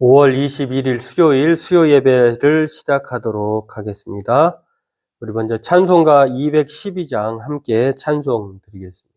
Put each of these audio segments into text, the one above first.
5월 21일 수요일 수요 예배를 시작하도록 하겠습니다. 우리 먼저 찬송가 212장 함께 찬송 드리겠습니다.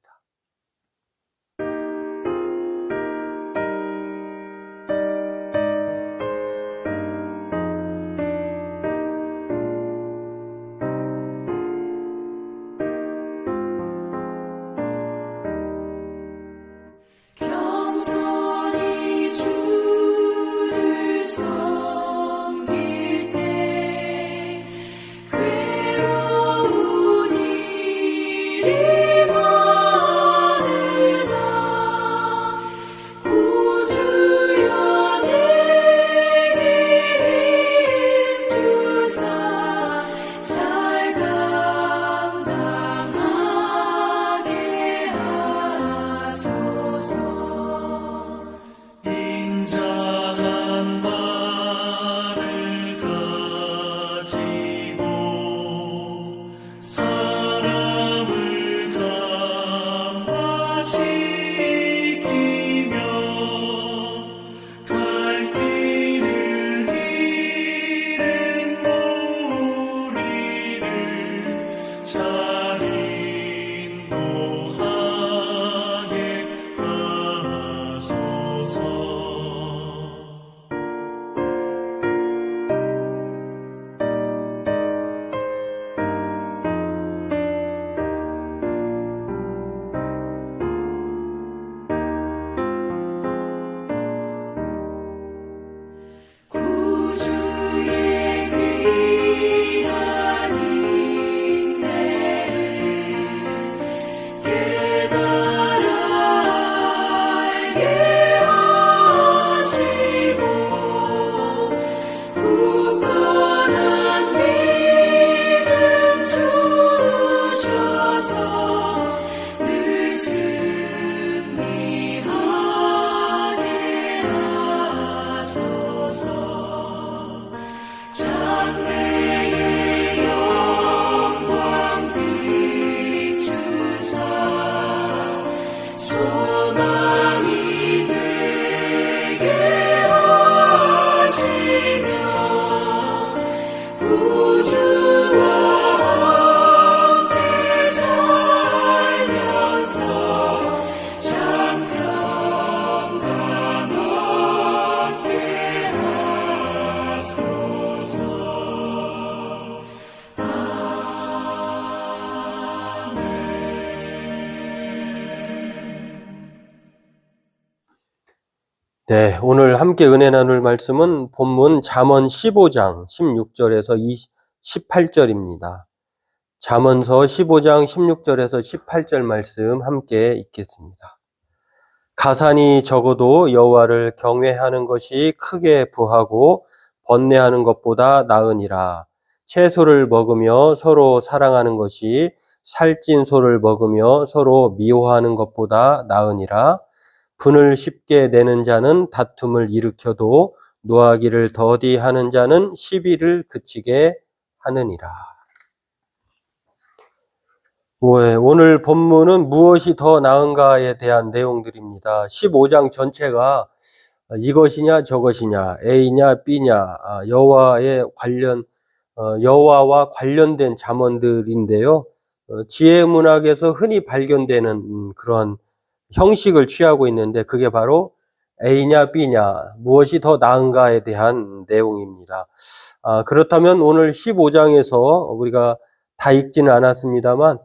네, 오늘 함께 은혜 나눌 말씀은 본문 잠언 15장 16절에서 18절입니다. 잠언서 15장 16절에서 18절 말씀 함께 읽겠습니다. 가산이 적어도 여호와를 경외하는 것이 크게 부하고 번뇌하는 것보다 나으니라. 채소를 먹으며 서로 사랑하는 것이 살찐 소를 먹으며 서로 미워하는 것보다 나으니라. 분을 쉽게 내는 자는 다툼을 일으켜도 노하기를 더디하는 자는 시비를 그치게 하느니라. 뭐, 오늘 본문은 무엇이 더 나은가에 대한 내용들입니다. 15장 전체가 이것이냐 저것이냐 A냐 B냐 아, 여호와의 관련 어, 여호와와 관련된 잠언들인데요. 어, 지혜 문학에서 흔히 발견되는 음, 그런 형식을 취하고 있는데 그게 바로 A냐 B냐 무엇이 더 나은가에 대한 내용입니다. 아, 그렇다면 오늘 15장에서 우리가 다 읽지는 않았습니다만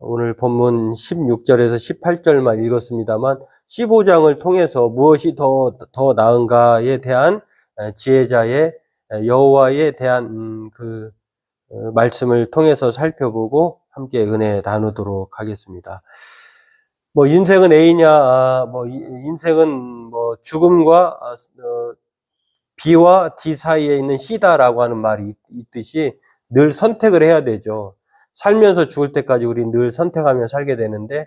오늘 본문 16절에서 18절만 읽었습니다만 15장을 통해서 무엇이 더, 더 나은가에 대한 지혜자의 여호와에 대한 음, 그 어, 말씀을 통해서 살펴보고 함께 은혜 나누도록 하겠습니다. 뭐 인생은 A냐, 아, 뭐 이- 인생은 뭐 죽음과 아, 어, B와 D 사이에 있는 C다라고 하는 말이 있- 있듯이 늘 선택을 해야 되죠. 살면서 죽을 때까지 우리 늘 선택하며 살게 되는데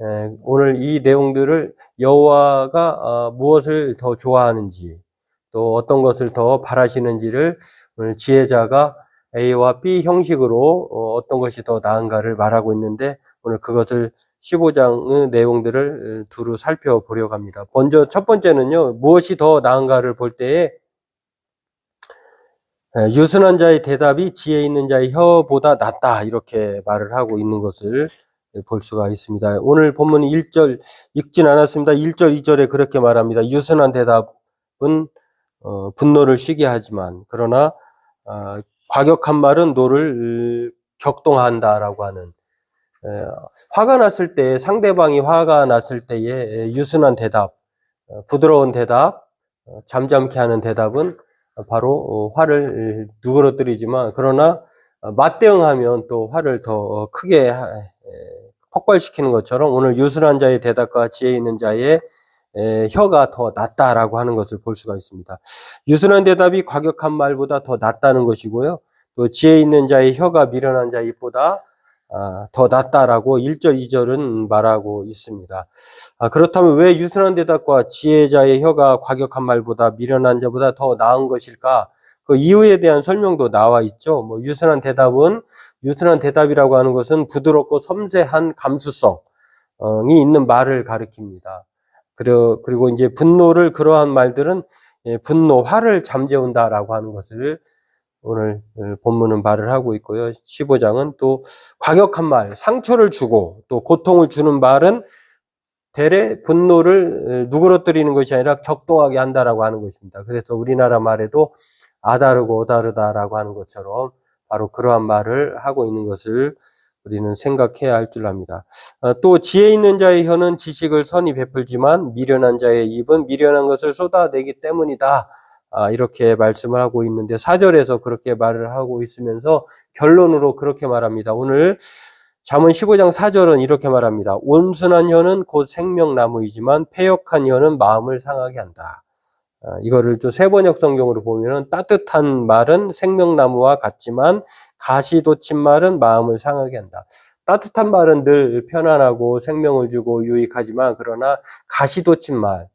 에, 오늘 이 내용들을 여호와가 어, 무엇을 더 좋아하는지 또 어떤 것을 더 바라시는지를 오늘 지혜자가 A와 B 형식으로 어, 어떤 것이 더 나은가를 말하고 있는데 오늘 그것을 15장의 내용들을 두루 살펴보려고 합니다. 먼저 첫 번째는요, 무엇이 더 나은가를 볼 때에 에, 유순한 자의 대답이 지혜 있는 자의 혀보다 낫다 이렇게 말을 하고 있는 것을 볼 수가 있습니다. 오늘 본문 1절 읽진 않았습니다. 1절, 2절에 그렇게 말합니다. 유순한 대답은 어, 분노를 쉬게 하지만 그러나 어, 과격한 말은 노를 격동한다라고 하는 에, 화가 났을 때 상대방이 화가 났을 때의 에, 유순한 대답, 어, 부드러운 대답, 어, 잠잠케 하는 대답은 바로 어, 화를 누그러뜨리지만 그러나 어, 맞대응하면 또 화를 더 어, 크게 폭발시키는 것처럼 오늘 유순한 자의 대답과 지혜 있는 자의 에, 혀가 더 낫다라고 하는 것을 볼 수가 있습니다. 유순한 대답이 과격한 말보다 더 낫다는 것이고요. 또 지혜 있는 자의 혀가 미련한 자의 입보다 아, 더 낫다라고 1절, 2절은 말하고 있습니다. 아, 그렇다면 왜 유순한 대답과 지혜자의 혀가 과격한 말보다 미련한 자보다 더 나은 것일까? 그 이유에 대한 설명도 나와 있죠. 뭐 유순한 대답은 유순한 대답이라고 하는 것은 부드럽고 섬세한 감수성이 있는 말을 가리킵니다. 그리고, 그리고 이제 분노를 그러한 말들은 예, 분노, 화를 잠재운다라고 하는 것을 오늘 어, 본문은 말을 하고 있고요. 15장은 또 과격한 말, 상처를 주고 또 고통을 주는 말은 대래 분노를 어, 누그러뜨리는 것이 아니라 격동하게 한다라고 하는 것입니다. 그래서 우리나라 말에도 아다르고 오다르다라고 하는 것처럼 바로 그러한 말을 하고 있는 것을 우리는 생각해야 할 줄 압니다. 어, 또 지혜 있는 자의 혀는 지식을 선히 베풀지만 미련한 자의 입은 미련한 것을 쏟아내기 때문이다. 아, 이렇게 말씀을 하고 있는데 사절에서 그렇게 말을 하고 있으면서 결론으로 그렇게 말합니다. 오늘 잠언 15장 4절은 이렇게 말합니다. 온순한 혀는 곧 생명나무이지만 패역한 혀는 마음을 상하게 한다. 아, 이거를 또 세번역 성경으로 보면은 따뜻한 말은 생명나무와 같지만 가시 돋친 말은 마음을 상하게 한다. 따뜻한 말은 늘 편안하고 생명을 주고 유익하지만 그러나 가시 돋친 말, 에,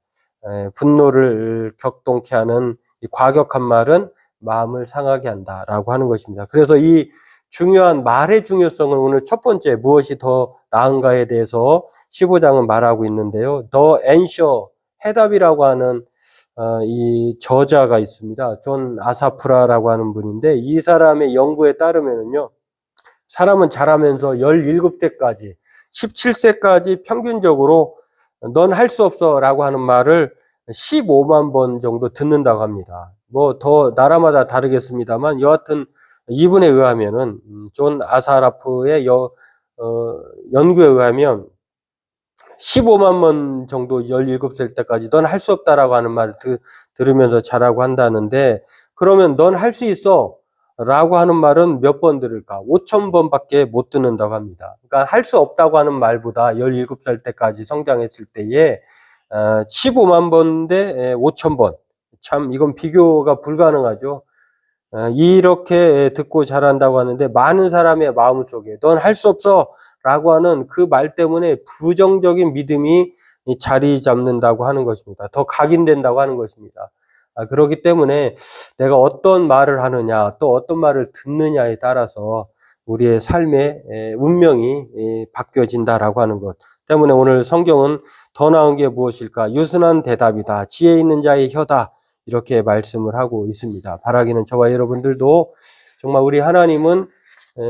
분노를 격동케 하는 이 과격한 말은 마음을 상하게 한다라고 하는 것입니다. 그래서 이 중요한 말의 중요성을 오늘 첫 번째 무엇이 더 나은가에 대해서 15장은 말하고 있는데요. 더 ensure 해답이라고 하는 어, 이 저자가 있습니다. 존 아사프라라고 하는 분인데 이 사람의 연구에 따르면은요. 사람은 자라면서 17대까지 17세까지 평균적으로 넌 할 수 없어 라고 하는 말을 15만 번 정도 듣는다고 합니다. 뭐 더 나라마다 다르겠습니다만 여하튼 이분에 의하면은 음, 존 아사라프의 여, 어, 연구에 의하면 15만 번 정도 17살 때까지 넌 할 수 없다라고 하는 말을 드, 들으면서 자라고 한다는데 그러면 넌 할 수 있어 라고 하는 말은 몇 번 들을까? 5천 번 밖에 못 듣는다고 합니다. 그러니까 할 수 없다고 하는 말보다 17살 때까지 성장했을 때에 15만 번 대 5천 번. 참 이건 비교가 불가능하죠. 어, 이렇게 듣고 자란다고 하는데 많은 사람의 마음속에 넌 할 수 없어 라고 하는 그 말 때문에 부정적인 믿음이 이 자리 잡는다고 하는 것입니다. 더 각인된다고 하는 것입니다. 아, 그렇기 때문에 내가 어떤 말을 하느냐 또 어떤 말을 듣느냐에 따라서 우리의 삶의 에, 운명이 에, 바뀌어진다라고 하는 것 때문에 오늘 성경은 더 나은 게 무엇일까? 유순한 대답이다. 지혜 있는 자의 혀다. 이렇게 말씀을 하고 있습니다. 바라기는 저와 여러분들도 정말 우리 하나님은 에,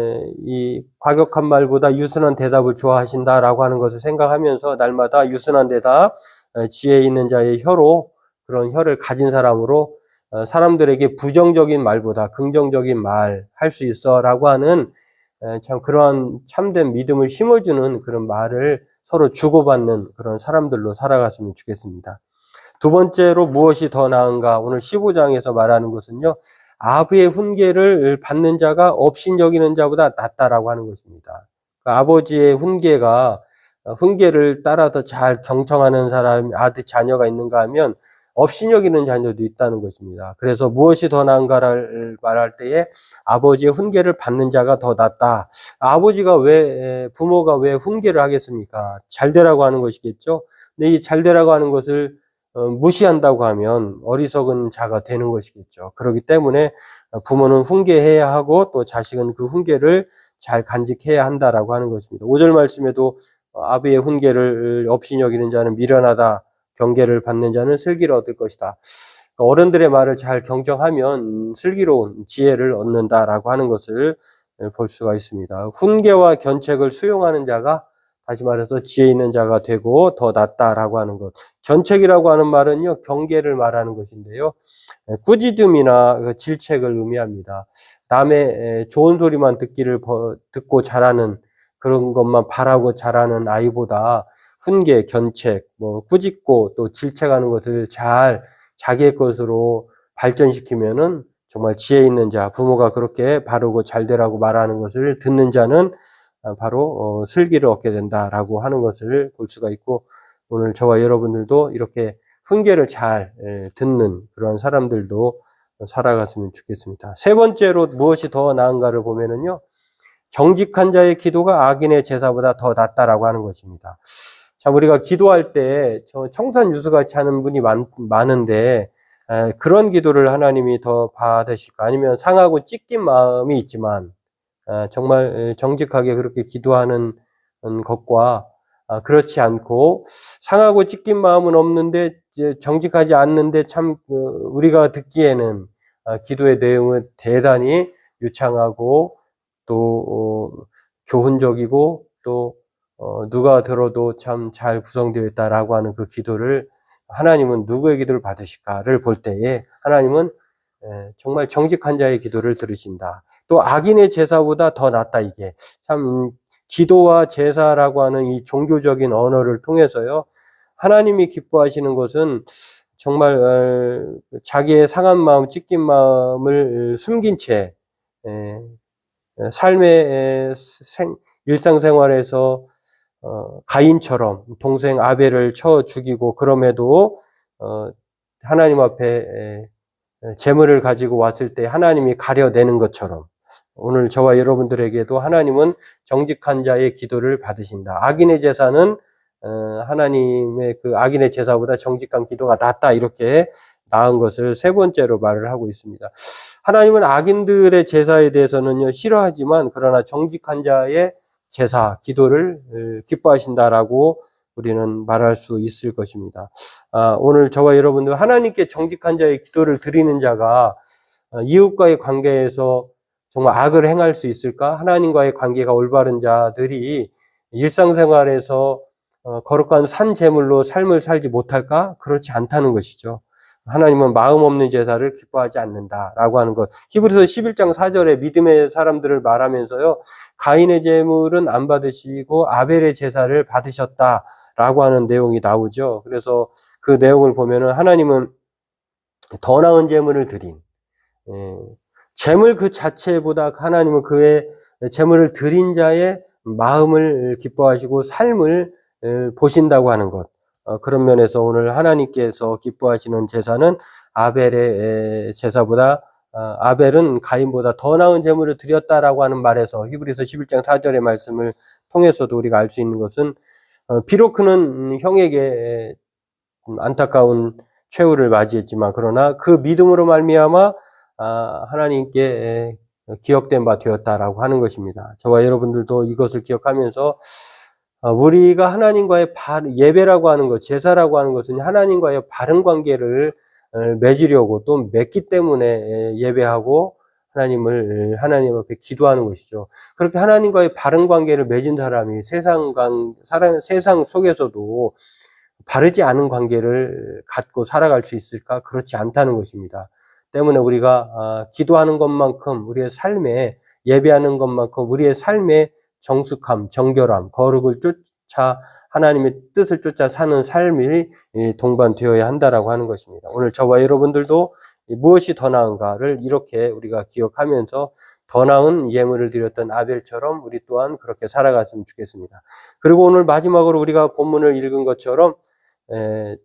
이 과격한 말보다 유순한 대답을 좋아하신다라고 하는 것을 생각하면서 날마다 유순한 대답, 에, 지혜 있는 자의 혀로 그런 혀를 가진 사람으로 어, 사람들에게 부정적인 말보다 긍정적인 말 할 수 있어라고 하는 에, 참 그러한 참된 믿음을 심어주는 그런 말을 서로 주고받는 그런 사람들로 살아갔으면 좋겠습니다. 두 번째로 무엇이 더 나은가? 오늘 15장에서 말하는 것은요. 아부의 훈계를 받는 자가 업신 여기는 자보다 낫다라고 하는 것입니다. 그 아버지의 훈계가 어, 훈계를 따라 더잘 경청하는 사람, 아들 자녀가 있는가 하면 업신 여기는 자녀도 있다는 것입니다. 그래서 무엇이 더 나은가를 말할 때에 아버지의 훈계를 받는 자가 더 낫다. 아버지가 왜 부모가 왜 훈계를 하겠습니까? 잘 되라고 하는 것이겠죠. 근데 이 잘 되라고 하는 것을 어, 무시한다고 하면 어리석은 자가 되는 것이겠죠. 그렇기 때문에 부모는 훈계해야 하고 또 자식은 그 훈계를 잘 간직해야 한다라고 하는 것입니다. 5절 말씀에도 아비의 훈계를 없이 여기는 자는 미련하다. 경계를 받는 자는 슬기를 얻을 것이다. 그러니까 어른들의 말을 잘 경청하면 슬기로운 지혜를 얻는다라고 하는 것을 볼 수가 있습니다. 훈계와 견책을 수용하는 자가 다시 말해서 지혜 있는 자가 되고 더 낫다라고 하는 것. 견책이라고 하는 말은요, 경계를 말하는 것인데요. 꾸짖음이나 그 질책을 의미합니다. 남의 좋은 소리만 듣기를 버- 듣고 자라는 그런 것만 바라고 자라는 아이보다 훈계, 견책, 뭐 꾸짖고 또 질책하는 것을 잘 자기의 것으로 발전시키면은 정말 지혜 있는 자, 부모가 그렇게 바르고 잘 되라고 말하는 것을 듣는 자는 아, 바로 어, 슬기를 얻게 된다라고 하는 것을 볼 수가 있고 오늘 저와 여러분들도 이렇게 훈계를 잘 에, 듣는 그런 사람들도 살아갔으면 좋겠습니다. 세 번째로 무엇이 더 나은가를 보면은요, 정직한 자의 기도가 악인의 제사보다 더 낫다라고 하는 것입니다. 자, 우리가 기도할 때 저 청산 유수 같이 하는 분이 많, 많은데 에, 그런 기도를 하나님이 더 받으실까? 아니면 상하고 찢긴 마음이 있지만 아, 정말 에, 정직하게 그렇게 기도하는 음, 것과 아, 그렇지 않고 상하고 찢긴 마음은 없는데 정직하지 않는데 참 그, 우리가 듣기에는 아, 기도의 내용은 대단히 유창하고 또 어, 교훈적이고 또 어, 누가 들어도 참 잘 구성되어 있다라고 하는 그 기도를 하나님은 누구의 기도를 받으실까를 볼 때에 하나님은 에, 정말 정직한 자의 기도를 들으신다. 또 악인의 제사보다 더 낫다 이게 참 기도와 제사라고 하는 이 종교적인 언어를 통해서요 하나님이 기뻐하시는 것은 정말 어, 자기의 상한 마음, 찢긴 마음을 숨긴 채 에, 삶의 일상생활에서 어, 가인처럼 동생 아벨을 쳐 죽이고 그럼에도 어, 하나님 앞에 에, 재물을 가지고 왔을 때 하나님이 가려내는 것처럼 오늘 저와 여러분들에게도 하나님은 정직한 자의 기도를 받으신다. 악인의 제사는 어, 하나님의 그 악인의 제사보다 정직한 기도가 낫다 이렇게 나은 것을 세 번째로 말을 하고 있습니다. 하나님은 악인들의 제사에 대해서는요 싫어하지만 그러나 정직한 자의 제사 기도를 어, 기뻐하신다라고 우리는 말할 수 있을 것입니다. 아, 오늘 저와 여러분들 하나님께 정직한 자의 기도를 드리는 자가 어, 이웃과의 관계에서 정말 악을 행할 수 있을까? 하나님과의 관계가 올바른 자들이 일상생활에서 어, 거룩한 산 제물로 삶을 살지 못할까? 그렇지 않다는 것이죠. 하나님은 마음 없는 제사를 기뻐하지 않는다라고 하는 것. 히브리서 11장 4절에 믿음의 사람들을 말하면서요. 가인의 제물은 안 받으시고 아벨의 제사를 받으셨다라고 하는 내용이 나오죠. 그래서 그 내용을 보면은 하나님은 더 나은 제물을 드린 예, 재물 그 자체보다 하나님은 그의 재물을 드린 자의 마음을 기뻐하시고 삶을 에, 보신다고 하는 것. 어, 그런 면에서 오늘 하나님께서 기뻐하시는 제사는 아벨의 에, 제사보다 아, 아벨은 가인보다 더 나은 제물을 드렸다라고 하는 말에서 히브리서 11장 4절의 말씀을 통해서도 우리가 알 수 있는 것은 어, 비록 그는 형에게 에, 음, 안타까운 최후를 맞이했지만 그러나 그 믿음으로 말미암아 아, 하나님께 에, 기억된 바 되었다라고 하는 것입니다. 저와 여러분들도 이것을 기억하면서 어, 우리가 하나님과의 바- 예배라고 하는 것, 제사라고 하는 것은 하나님과의 바른 관계를 어, 맺으려고 또 맺기 때문에 에, 예배하고 하나님을 하나님 앞에 기도하는 것이죠. 그렇게 하나님과의 바른 관계를 맺은 사람이 세상 관 세상 속에서도 바르지 않은 관계를 갖고 살아갈 수 있을까? 그렇지 않다는 것입니다. 때문에 우리가 아, 기도하는 것만큼 우리의 삶에 예배하는 것만큼 우리의 삶에 정숙함, 정결함, 거룩을 쫓아 하나님의 뜻을 쫓아 사는 삶이 이, 동반되어야 한다라고 하는 것입니다. 오늘 저와 여러분들도 이 무엇이 더 나은가를 이렇게 우리가 기억하면서 더 나은 예물을 드렸던 아벨처럼 우리 또한 그렇게 살아갔으면 좋겠습니다. 그리고 오늘 마지막으로 우리가 본문을 읽은 것처럼 에,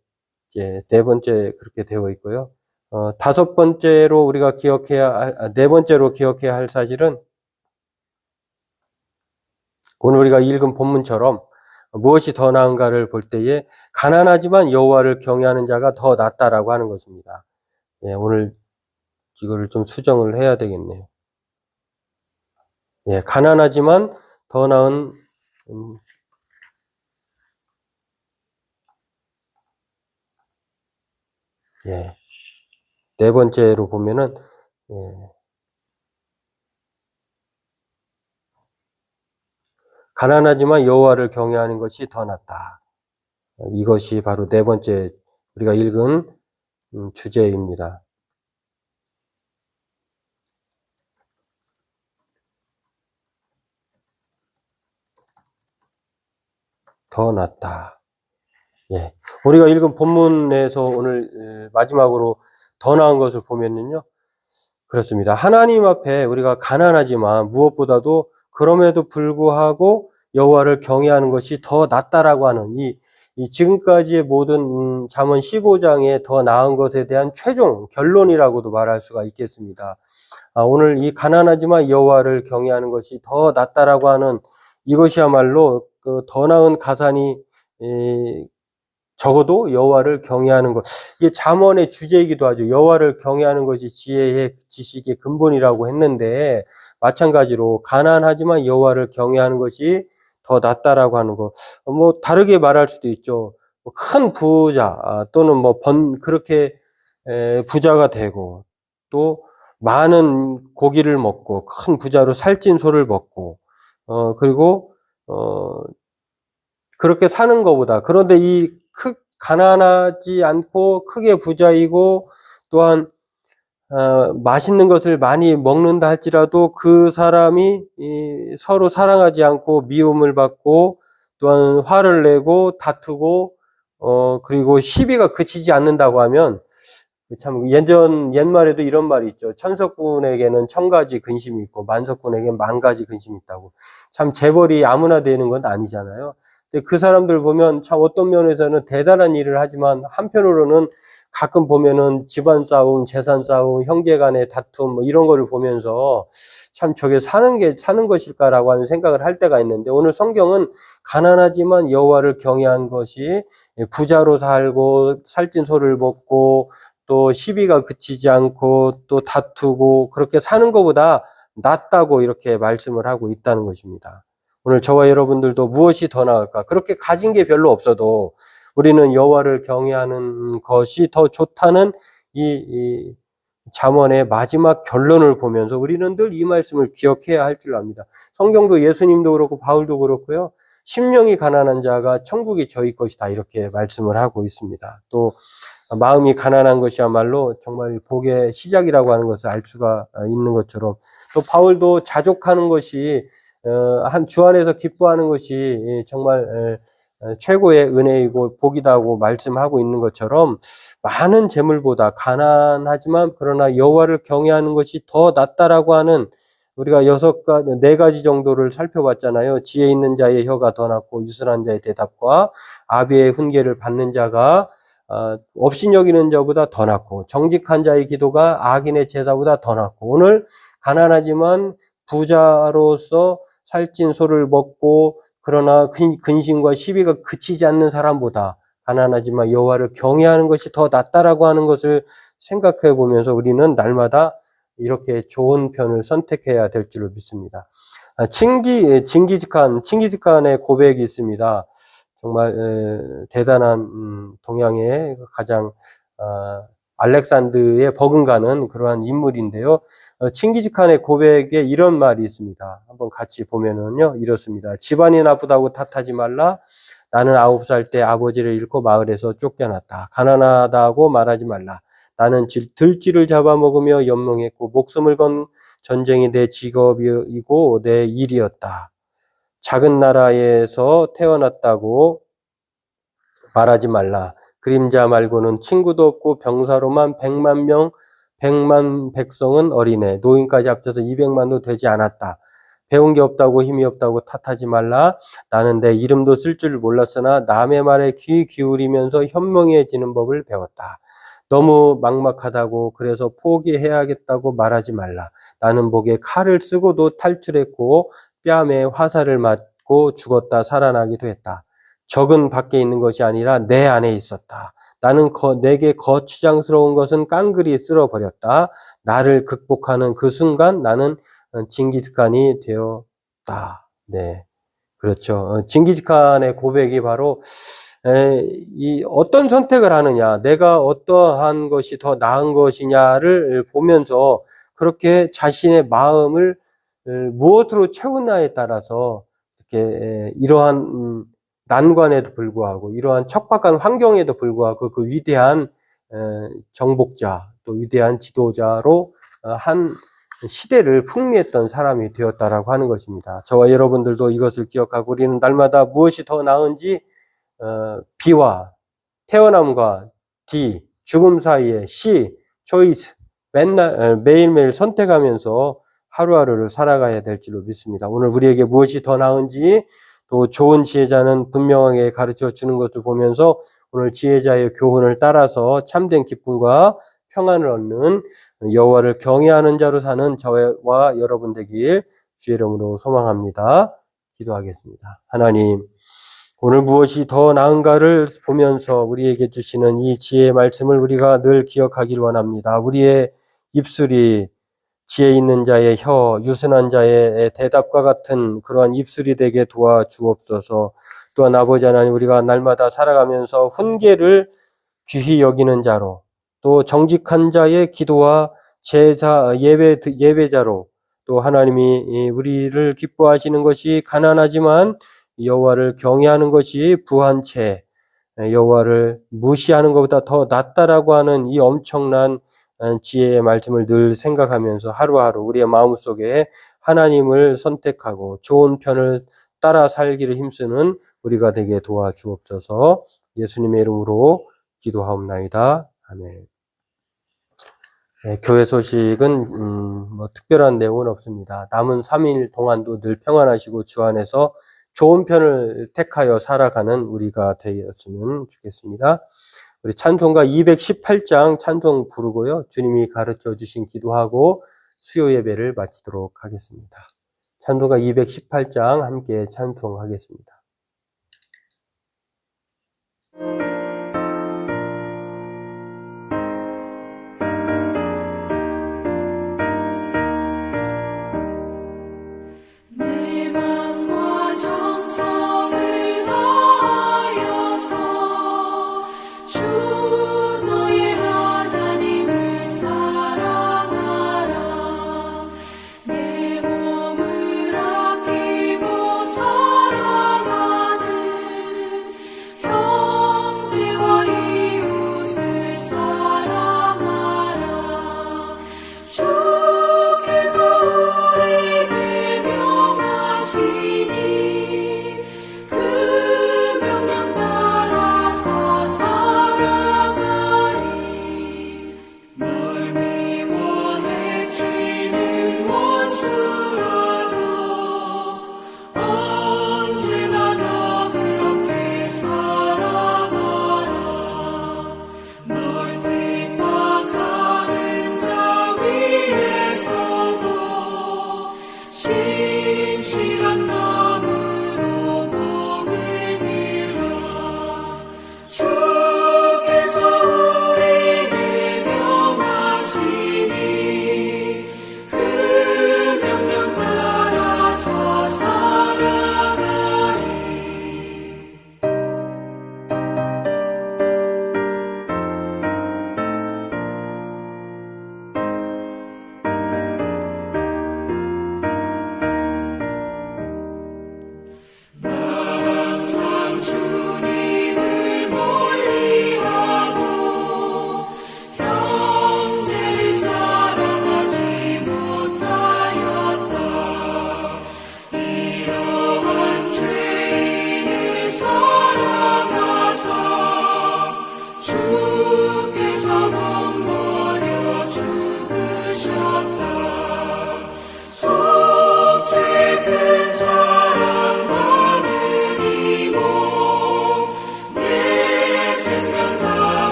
이제 네 번째 그렇게 되어 있고요. 어, 다섯 번째로 우리가 기억해야 할, 아, 네 번째로 기억해야 할 사실은 오늘 우리가 읽은 본문처럼 무엇이 더 나은가를 볼 때에 가난하지만 여호와를 경외하는 자가 더 낫다라고 하는 것입니다. 예, 오늘 이거를 좀 수정을 해야 되겠네요. 예, 가난하지만 더 나은 음, 예, 네 번째로 보면은 예, 가난하지만 여호와를 경외하는 것이 더 낫다. 이것이 바로 네 번째 우리가 읽은 음, 주제입니다. 더 낫다. 예. 우리가 읽은 본문에서 오늘 에, 마지막으로 더 나은 것을 보면은요. 그렇습니다. 하나님 앞에 우리가 가난하지만 무엇보다도 그럼에도 불구하고 여호와를 경외하는 것이 더 낫다라고 하는 이, 이 지금까지의 모든 음, 잠언 15장에 더 나은 것에 대한 최종 결론이라고도 말할 수가 있겠습니다. 아, 오늘 이 가난하지만 여호와를 경외하는 것이 더 낫다라고 하는 이것이야말로 그 더 나은 가산이 에, 적어도 여호와를 경외하는 것. 이게 잠언의 주제이기도 하죠. 여호와를 경외하는 것이 지혜의 지식의 근본이라고 했는데 마찬가지로 가난하지만 여호와를 경외하는 것이 더 낫다라고 하는 거. 뭐 다르게 말할 수도 있죠. 뭐큰 부자 아, 또는 뭐 번 그렇게 에, 부자가 되고 또 많은 고기를 먹고 큰 부자로 살찐 소를 먹고 어 그리고 어 그렇게 사는 것보다 그런데 이 크, 가난하지 않고 크게 부자이고 또한 어, 맛있는 것을 많이 먹는다 할지라도 그 사람이 이 서로 사랑하지 않고 미움을 받고 또한 화를 내고 다투고 어 그리고 시비가 그치지 않는다고 하면 참 예전 옛말에도 이런 말이 있죠. 천석군에게는 천 가지 근심이 있고 만석군에게는 만 가지 근심이 있다고. 참 재벌이 아무나 되는 건 아니잖아요. 근데 그 사람들 보면 참 어떤 면에서는 대단한 일을 하지만 한편으로는 가끔 보면은 집안 싸움, 재산 싸움, 형제 간의 다툼 뭐 이런 거를 보면서 참 저게 사는 게 사는 것일까라고 하는 생각을 할 때가 있는데 오늘 성경은 가난하지만 여호와를 경외한 것이 부자로 살고 살찐 소를 먹고 또 시비가 그치지 않고 또 다투고 그렇게 사는 것보다 낫다고 이렇게 말씀을 하고 있다는 것입니다. 오늘 저와 여러분들도 무엇이 더 나을까? 그렇게 가진 게 별로 없어도 우리는 여호와를 경외하는 것이 더 좋다는 이, 이 잠언의 마지막 결론을 보면서 우리는 늘 이 말씀을 기억해야 할 줄 압니다. 성경도 예수님도 그렇고 바울도 그렇고요. 심령이 가난한 자가 천국이 저희 것이다 이렇게 말씀을 하고 있습니다. 또 마음이 가난한 것이야말로 정말 복의 시작이라고 하는 것을 알 수가 있는 것처럼 또 바울도 자족하는 것이 어, 한주 안에서 기뻐하는 것이 정말 에, 최고의 은혜이고 복이다고 말씀하고 있는 것처럼 많은 재물보다 가난하지만 그러나 여호와를 경외하는 것이 더 낫다라고 하는 우리가 여섯 가, 네 가지 정도를 살펴봤잖아요. 지혜 있는 자의 혀가 더 낫고 유순한 자의 대답과 아비의 훈계를 받는 자가 어, 없인 여기는 자보다 더 낫고 정직한 자의 기도가 악인의 제사보다 더 낫고 오늘 가난하지만 부자로서 살찐 소를 먹고 그러나 근- 근심과 시비가 그치지 않는 사람보다 가난하지만 여호와를 경외하는 것이 더 낫다라고 하는 것을 생각해 보면서 우리는 날마다 이렇게 좋은 편을 선택해야 될 줄을 믿습니다. 아, 칭기 징기즈칸 칭기즈칸의 고백이 있습니다. 정말 에, 대단한 음, 동양의 가장 아, 알렉산드의 버금가는 그러한 인물인데요. 어, 칭기즈칸의 고백에 이런 말이 있습니다. 한번 같이 보면은요 이렇습니다. 집안이 나쁘다고 탓하지 말라. 나는 아홉 살 때 아버지를 잃고 마을에서 쫓겨났다. 가난하다고 말하지 말라. 나는 질- 들쥐를 잡아먹으며 연명했고 목숨을 건 전쟁이 내 직업이고 내 일이었다. 작은 나라에서 태어났다고 말하지 말라. 그림자 말고는 친구도 없고 병사로만 백만 명, 백만 백성은 어린애, 노인까지 합쳐서 200만도 되지 않았다. 배운 게 없다고 힘이 없다고 탓하지 말라. 나는 내 이름도 쓸 줄 몰랐으나 남의 말에 귀 기울이면서 현명해지는 법을 배웠다. 너무 막막하다고 그래서 포기해야겠다고 말하지 말라. 나는 목에 칼을 쓰고도 탈출했고 뺨에 화살을 맞고 죽었다 살아나기도 했다. 적은 밖에 있는 것이 아니라 내 안에 있었다. 나는 거, 내게 거추장스러운 것은 깡그리 쓸어버렸다. 나를 극복하는 그 순간 나는 어, 징기즈칸이 되었다. 네. 그렇죠. 어, 징기즈칸의 고백이 바로 에, 이 어떤 선택을 하느냐, 내가 어떠한 것이 더 나은 것이냐를 보면서 그렇게 자신의 마음을 에, 무엇으로 채우냐에 따라서 이렇게 에, 이러한 음, 난관에도 불구하고 이러한 척박한 환경에도 불구하고 그 위대한 에, 정복자 또 위대한 지도자로 어, 한 시대를 풍미했던 사람이 되었다라고 하는 것입니다. 저와 여러분들도 이것을 기억하고 우리는 날마다 무엇이 더 나은지 어, B와 태어남과 D, 죽음 사이에 C, choice 맨날 어, 매일매일 선택하면서 하루하루를 살아가야 될 줄로 믿습니다. 오늘 우리에게 무엇이 더 나은지 또 좋은 지혜자는 분명하게 가르쳐 주는 것을 보면서 오늘 지혜자의 교훈을 따라서 참된 기쁨과 평안을 얻는 여호와를 경외하는 자로 사는 저와 여러분 되길 주의 이름으로 소망합니다. 기도하겠습니다. 하나님, 오늘 무엇이 더 나은가를 보면서 우리에게 주시는 이 지혜의 말씀을 우리가 늘 기억하길 원합니다. 우리의 입술이 지혜 있는 자의 혀, 유순한 자의 대답과 같은 그러한 입술이 되게 도와주옵소서. 또한 아버지 하나님 우리가 날마다 살아가면서 훈계를 귀히 여기는 자로 또 정직한 자의 기도와 제사 예배 예배자로 또 하나님이 이 우리를 기뻐하시는 것이 가난하지만 여호와를 경외하는 것이 부한 채 여호와를 무시하는 것보다 더 낫다라고 하는 이 엄청난 어, 지혜의 말씀을 늘 생각하면서 하루하루 우리의 마음속에 하나님을 선택하고 좋은 편을 따라 살기를 힘쓰는 우리가 되게 도와주옵소서 예수님의 이름으로 기도하옵나이다. 아멘. 네, 교회 소식은 음, 뭐 특별한 내용은 없습니다. 남은 3일 동안도 늘 평안하시고 주 안에서 좋은 편을 택하여 살아가는 우리가 되었으면 좋겠습니다. 우리 찬송가 218장 찬송 부르고요. 주님이 가르쳐 주신 기도하고 수요 예배를 마치도록 하겠습니다. 찬송가 218장 함께 찬송하겠습니다.